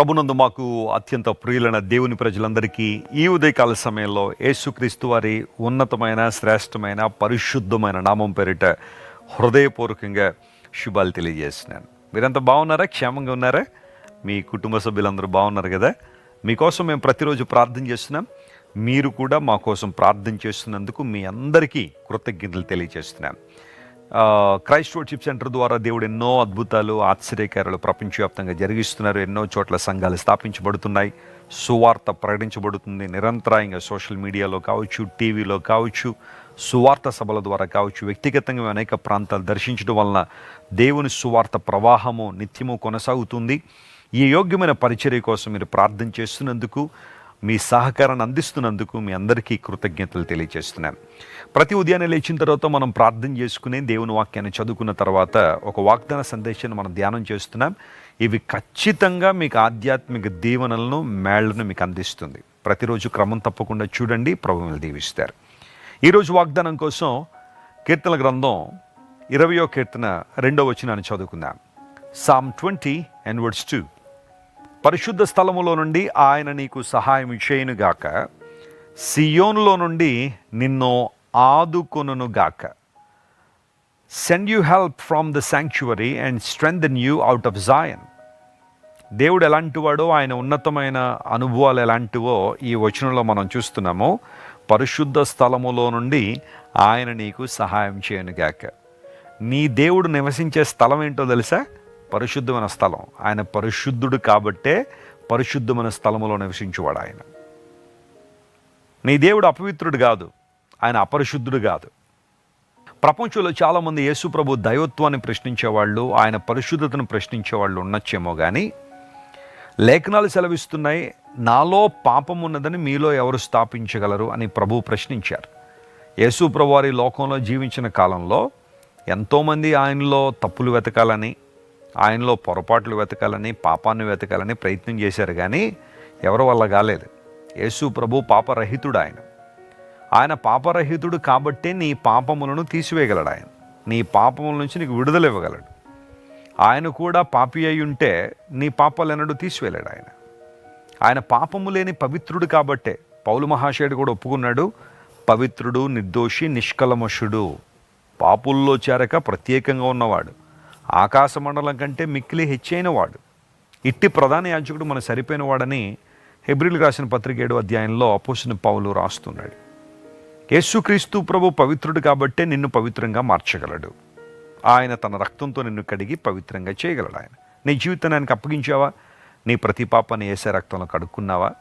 ప్రభునందు మాకు అత్యంత ప్రియులైన దేవుని ప్రజలందరికీ ఈ ఉదయకాల సమయంలో యేసుక్రీస్తు వారి ఉన్నతమైన శ్రేష్టమైన పరిశుద్ధమైన నామం పేరిట హృదయపూర్వకంగా శుభాలు తెలియజేస్తున్నాను. మీరంతా బాగున్నారా? క్షేమంగా ఉన్నారా? మీ కుటుంబ సభ్యులందరూ బాగున్నారు కదా? మీకోసం మేము ప్రతిరోజు ప్రార్థన చేస్తున్నాం. మీరు కూడా మా కోసం ప్రార్థన చేస్తున్నందుకు మీ అందరికీ కృతజ్ఞతలు తెలియజేస్తున్నాం. క్రైస్ట్ వర్షిప్ సెంటర్ ద్వారా దేవుడు ఎన్నో అద్భుతాలు ఆశ్చర్యకారాలు ప్రపంచవ్యాప్తంగా జరిగిస్తున్నారు. ఎన్నో చోట్ల సంఘాలు స్థాపించబడుతున్నాయి. సువార్త ప్రకటించబడుతుంది. నిరంతరాయంగా సోషల్ మీడియాలో కావచ్చు టీవీలో కావచ్చు సువార్త సభల ద్వారా కావచ్చు వ్యక్తిగతంగా అనేక ప్రాంతాలు దర్శించడం వలన దేవుని సువార్త ప్రవాహము నిత్యము కొనసాగుతుంది. ఈ యోగ్యమైన పరిచర్య కోసం మీరు ప్రార్థన చేస్తున్నందుకు మీ సహకారాన్ని అందిస్తున్నందుకు మీ అందరికీ కృతజ్ఞతలు తెలియజేస్తున్నాను. ప్రతి ఉదయాన్నే లేచిన తర్వాత మనం ప్రార్థన చేసుకుని దేవుని వాక్యాన్ని చదువుకున్న తర్వాత ఒక వాగ్దాన సందేశాన్ని మనం ధ్యానం చేస్తున్నాం. ఇవి ఖచ్చితంగా మీకు ఆధ్యాత్మిక దీవెనలను మేళ్ళను మీకు అందిస్తుంది. ప్రతిరోజు క్రమం తప్పకుండా చూడండి. ప్రభువులు దీవిస్తారు. ఈరోజు వాగ్దానం కోసం కీర్తన గ్రంథం ఇరవయో కీర్తన రెండో వచనాన్ని చదువుకుందాం. Psalm twenty and words two పరిశుద్ధ స్థలములో నుండి ఆయన నీకు సహాయం చేయనుగాక. సియోన్లో నుండి నిన్ను ఆదుకొనుగాక send you help from the sanctuary and strengthen you out of Zion దేవుడు ఎలాంటివాడో ఆయన ఉన్నతమైన అనుభవాలు ఎలాంటివో ఈ వచనంలో మనం చూస్తున్నాము. పరిశుద్ధ స్థలములో నుండి ఆయన నీకు సహాయం చేయనుగాక. నీ దేవుడు నివసించే స్థలం ఏంటో తెలుసా? పరిశుద్ధమైన స్థలం. ఆయన పరిశుద్ధుడు కాబట్టే పరిశుద్ధమైన స్థలములో నివసించువాడు ఆయన. నీ దేవుడు అపవిత్రుడు కాదు. ఆయన అపరిశుద్ధుడు కాదు. ప్రపంచంలో చాలామంది యేసుప్రభు దైవత్వాన్ని ప్రశ్నించేవాళ్ళు ఆయన పరిశుద్ధతను ప్రశ్నించేవాళ్ళు ఉండొచ్చేమో కానీ లేఖనాలు సెలవిస్తున్నాయి నాలో పాపం ఉన్నదని మీలో ఎవరు స్థాపించగలరు అని ప్రభు ప్రశ్నించారు. యేసు ప్రభువారి లోకంలో జీవించిన కాలంలో ఎంతోమంది ఆయనలో తప్పులు వెతకాలని ఆయనలో పొరపాట్లు వెతకాలని పాపాన్ని వెతకాలని ప్రయత్నం చేశారు కానీ ఎవరి వల్ల కాలేదు. యేసు ప్రభు పాపరహితుడు ఆయన ఆయన పాపరహితుడు కాబట్టే నీ పాపములను తీసివేయగలడు ఆయన. నీ పాపముల నుంచి నీకు విడుదల ఇవ్వగలడు. ఆయన కూడా పాపి అయి ఉంటే నీ పాపాలు తీసివేయలేడు ఆయన. ఆయన పాపము లేని పవిత్రుడు కాబట్టే పౌలు మహాశయుడు కూడా ఒప్పుకున్నాడు పవిత్రుడు నిర్దోషి నిష్కలమషుడు పాపుల్లో చేరక ప్రత్యేకంగా ఉన్నవాడు. ఆకాశ మండలం కంటే మిక్కిలి హెచ్చైన వాడు ఇట్టి ప్రధాన యాజకుడు మన సరిపోయిన వాడని హెబ్రిల్ రాసిన పత్రిక ఏడు అధ్యాయంలో అపోసిన పౌలు రాస్తున్నాడు. యేసుక్రీస్తు ప్రభు పవిత్రుడు కాబట్టే నిన్ను పవిత్రంగా మార్చగలడు. ఆయన తన రక్తంతో నిన్ను కడిగి పవిత్రంగా చేయగలడు ఆయన. నీ జీవితాన్ని ఆయనకు అప్పగించావా? నీ ప్రతి పాపాన్ని ఏసే రక్తంలో కడుక్కున్నావా?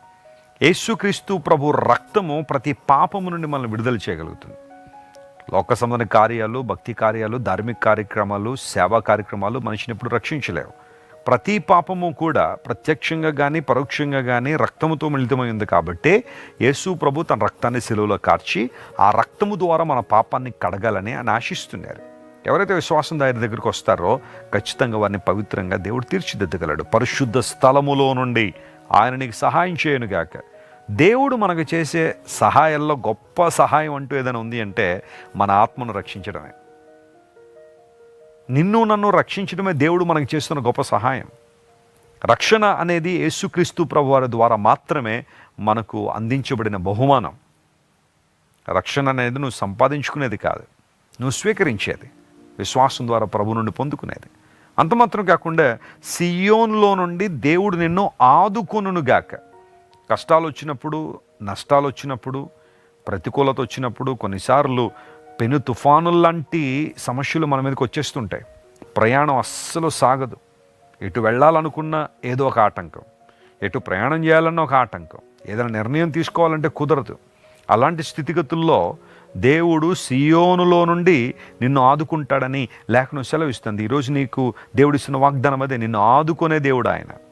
యేసుక్రీస్తు ప్రభు రక్తము ప్రతి పాపము నుండి మనల్ని విడుదల చేయగలుగుతుంది. లోక సంబంధ కార్యాలు భక్తి కార్యాలు ధార్మిక కార్యక్రమాలు సేవా కార్యక్రమాలు మనిషిని ఎప్పుడు రక్షించలేవు. ప్రతి పాపము కూడా ప్రత్యక్షంగా కానీ పరోక్షంగా కానీ రక్తముతో మిళితమైంది కాబట్టి యేసు ప్రభు తన రక్తాన్ని సెలవులో కార్చి ఆ రక్తము ద్వారా మన పాపాన్ని కడగాలని ఆయన ఆశిస్తున్నారు. ఎవరైతే విశ్వాసం దారి దగ్గరికి వస్తారో ఖచ్చితంగా వారిని పవిత్రంగా దేవుడు తీర్చిదిద్దగలడు. పరిశుద్ధ స్థలములో నుండి ఆయన నీకు సహాయం చేయనుగాక. దేవుడు మనకు చేసే సహాయంలో గొప్ప సహాయం అంటూ ఏదైనా ఉంది అంటే మన ఆత్మను రక్షించడమే. నిన్ను నన్ను రక్షించడమే దేవుడు మనకు చేస్తున్న గొప్ప సహాయం. రక్షణ అనేది యేసుక్రీస్తు ప్రభువారి ద్వారా మాత్రమే మనకు అందించబడిన బహుమానం. రక్షణ అనేది నువ్వు సంపాదించుకునేది కాదు నువ్వు స్వీకరించేది విశ్వాసం ద్వారా ప్రభు నుండి పొందుకునేది. అంత మాత్రం కాకుండా సియోన్లో నుండి దేవుడు నిన్ను ఆదుకొనుగాక కష్టాలు వచ్చినప్పుడు నష్టాలు వచ్చినప్పుడు ప్రతికూలత వచ్చినప్పుడు కొన్నిసార్లు పెను తుఫానులు లాంటి సమస్యలు మన మీదకి వచ్చేస్తుంటాయి ప్రయాణం అస్సలు సాగదు. ఎటు వెళ్ళాలనుకున్న ఏదో ఒక ఆటంకం. ఎటు ప్రయాణం చేయాలన్న ఒక ఆటంకం. ఏదైనా నిర్ణయం తీసుకోవాలంటే కుదరదు. అలాంటి స్థితిగతుల్లో దేవుడు సియోనులో నుండి నిన్ను ఆదుకుంటాడని లేఖను సెలవిస్తుంది. ఈరోజు నీకు దేవుడిస్తున్న వాగ్దానం అదే. నిన్ను ఆదుకునే దేవుడు ఆయన.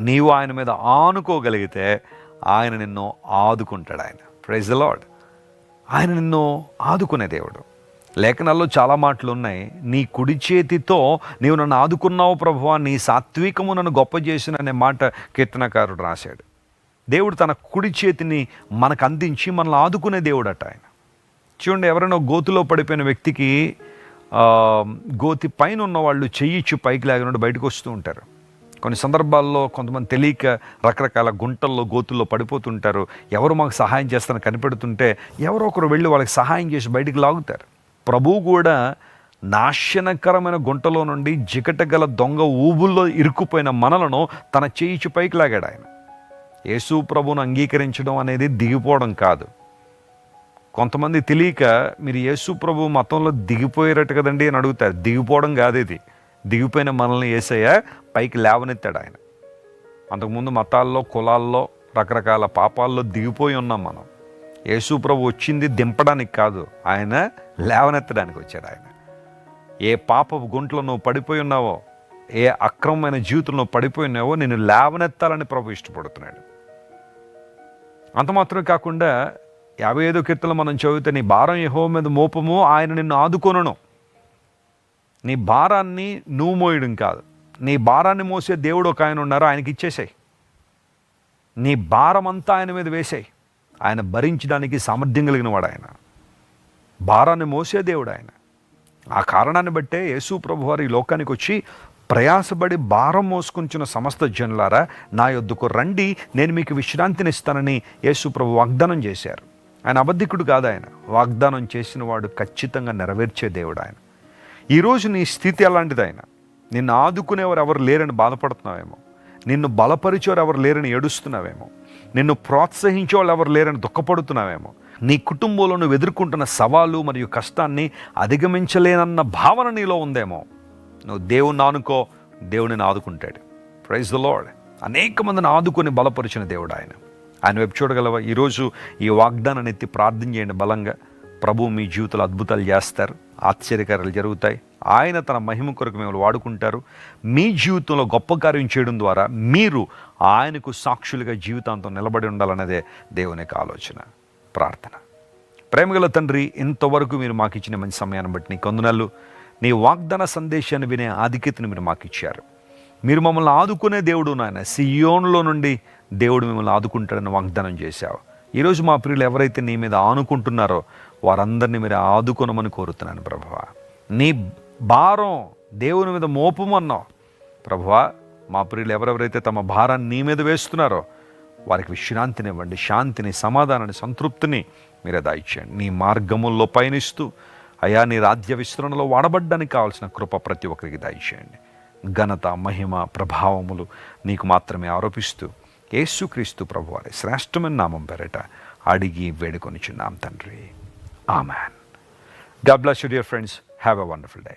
నీవు ఆయన మీద ఆనుకోగలిగితే ఆయన నిన్ను ఆదుకుంటాడు ఆయన. ప్రైజ్ ద లాడ్ ఆయన నిన్ను ఆదుకునే దేవుడు. లేఖనాల్లో చాలా మాటలు ఉన్నాయి. నీ కుడి చేతితో నీవు నన్ను ఆదుకున్నావు ప్రభువా నీ సాత్వికము నన్ను గొప్ప చేసిన అనే మాట కీర్తనకారుడు రాశాడు. దేవుడు తన కుడి చేతిని మనకు అందించి మనల్ని ఆదుకునే దేవుడట ఆయన. చూడండి ఎవరైనా గోతులో పడిపోయిన వ్యక్తికి గోతి పైన ఉన్న వాళ్ళు చెయ్యిచ్చు పైకి లేకుండా బయటకు వస్తూ ఉంటారు. కొన్ని సందర్భాల్లో కొంతమంది తెలియక రకరకాల గుంటల్లో గోతుల్లో పడిపోతుంటారు. ఎవరు మాకు సహాయం చేస్తారని కనిపెడుతుంటే ఎవరో ఒకరు వెళ్ళి వాళ్ళకి సహాయం చేసి బయటికి లాగుతారు. ప్రభువు కూడా నాశనకరమైన గుంటలో నుండి జికటగల దొంగ ఊబుల్లో ఇరుక్కుపోయిన మనలను తన చేయిచి పైకి లాగాడు ఆయన. యేసు ప్రభువును అంగీకరించడం అనేది దిగిపోవడం కాదు. కొంతమంది తెలియక మీరు యేసు ప్రభు మతంలో దిగిపోయారట కదండి అని అడుగుతారు. దిగిపోవడం కాదు ఇది. దిగిపోయిన మనల్ని ఏసయ్య పైకి లేవనెత్తాడు ఆయన. అంతకుముందు మతాల్లో కులాల్లో రకరకాల పాపాల్లో దిగిపోయి ఉన్నాం మనం. యేసు ప్రభు వచ్చింది దింపడానికి కాదు ఆయన లేవనెత్తడానికి వచ్చాడు ఆయన. ఏ పాపపు గుంట్లో నువ్వు పడిపోయి ఉన్నావో ఏ అక్రమమైన జీవితంలో పడిపోయి ఉన్నావో నేను లేవనెత్తాలని ప్రభు ఇష్టపడుతున్నాడు. అంత మాత్రమే కాకుండా యాభై ఐదో కీర్తనలు మనం చదివితే నీ భారం యహో మీద మోపము ఆయన నిన్ను ఆదుకొనను. నీ భారాన్ని నువ్వు మోయడం కాదు. నీ భారాన్ని మోసే దేవుడు ఒక ఆయన ఉన్నారు ఆయనకి ఇచ్చేసాయి. నీ భారం అంతా ఆయన మీద వేసాయి. ఆయన భరించడానికి సామర్థ్యం కలిగిన వాడు ఆయన. భారాన్ని మోసే దేవుడు ఆయన. ఆ కారణాన్ని బట్టే యేసు ప్రభు వారు ఈ లోకానికి వచ్చి ప్రయాసపడి భారం మోసుకుంచిన సమస్త జనులారా నా యొద్దకు రండి నేను మీకు విశ్రాంతినిస్తానని యేసు ప్రభు వాగ్దానం చేశారు. ఆయన అబద్ధికుడు కాదు ఆయన. వాగ్దానం చేసిన వాడు ఖచ్చితంగా నెరవేర్చే దేవుడు ఆయన. ఈరోజు నీ స్థితి ఎలాంటిది ఆయన? నిన్ను ఆదుకునేవారు ఎవరు లేరని బాధపడుతున్నావేమో. నిన్ను బలపరిచేవారు ఎవరు లేరని ఏడుస్తున్నావేమో. నిన్ను ప్రోత్సహించే వాళ్ళు ఎవరు లేరని దుఃఖపడుతున్నావేమో. నీ కుటుంబంలో నువ్వు ఎదుర్కొంటున్న సవాలు మరియు కష్టాన్ని అధిగమించలేనన్న భావన నీలో ఉందేమో. నువ్వు దేవుణ్ణి ఆనుకో దేవుడిని ఆదుకుంటాడు. ప్రైజ్ ద లాడ్ అనేక మందిని ఆదుకొని బలపరిచిన దేవుడు ఆయన. ఆయన వైపు చూడగలవా? ఈరోజు ఈ వాగ్దానాన్ని ఎత్తి ప్రార్థన చేయండి బలంగా. ప్రభు మీ జీవితంలో అద్భుతాలు చేస్తారు. ఆశ్చర్యకారాలు జరుగుతాయి. ఆయన తన మహిమ కొరకు మిమ్మల్ని వాడుకుంటారు. మీ జీవితంలో గొప్ప కార్యం చేయడం ద్వారా మీరు ఆయనకు సాక్షులుగా జీవితాంతం నిలబడి ఉండాలన్నదే దేవుని యొక్క ఆలోచన ప్రార్థన. ప్రేమగల తండ్రి ఇంతవరకు మీరు మాకు ఇచ్చిన మంచి సమయాన్ని బట్టి నీ కొందనలు నీ వాగ్దాన సందేశాన్ని వినే ఆధిక్యతను మీరు మాకు ఇచ్చారు మీరు మమ్మల్ని ఆదుకునే దేవుడు నాయన సియోన్లో నుండి దేవుడు మిమ్మల్ని ఆదుకుంటాడని వాగ్దానం చేశావు. ఈరోజు మా ప్రియులు ఎవరైతే నీ మీద ఆనుకుంటున్నారో వారందరినీ మీరు ఆదుకొనమని కోరుతున్నాను ప్రభావ. నీ భారం దేవుని మీద మోపమన్నావు ప్రభువా మా ప్రియులు ఎవరెవరైతే తమ భారాన్ని నీ మీద వేస్తున్నారో వారికి విశ్రాంతినివ్వండి శాంతిని సమాధానాన్ని సంతృప్తిని మీరే దాయిచ్చేయండి. నీ మార్గముల్లో పయనిస్తూ అయా నీ రాజ్య విస్తరణలో వాడబడ్డానికి కావాల్సిన కృప ప్రతి ఒక్కరికి దాయిచేయండి ఘనత మహిమ ప్రభావములు నీకు మాత్రమే ఆరోపిస్తూ యేసుక్రీస్తు ప్రభువారి శ్రేష్టమైన నామం పేరట అడిగి వేడుకొనిచున్నాం తండ్రి. Amen. God bless you dear friends. Have a wonderful day.